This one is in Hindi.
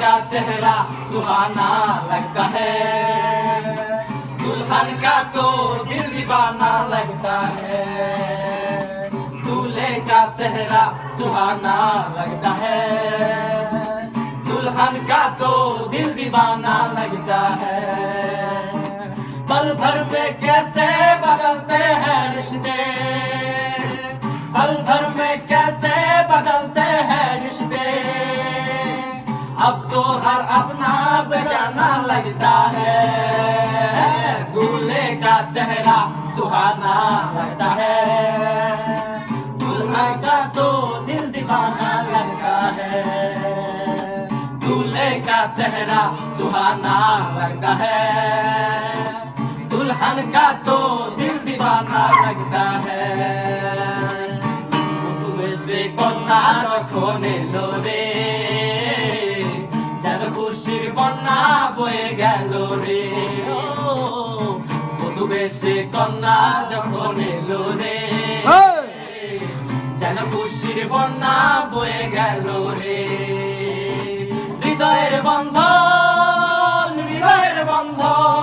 का सेहरा सुहाना लगता है। दुल्हन का तो दिल दीवाना लगता है। दूल्हे का सेहरा सुहाना लगता है। दुल्हन का तो दिल दीवाना लगता है। पल भर में कैसे बदलते हैं रिश्ते? पल भर अब तो हर अपना बजाना लगता है। दूल्हे का सहरा सुहाना लगता है। दूल्हा का तो दिल दीवाना लगता है। दूल्हे का सहरा सुहाना लगता है। दुल्हन का तो दिल दीवाना लगता है। तुमसे को ना खोने लो रे বন্যা বয়ে গেল রে। বধুবেশে কন্যা যখন এলো রে যেন খুশির বন্যা বয়ে গেল রে। হৃদয়ের বন্ধন হৃদয়ের বন্ধন।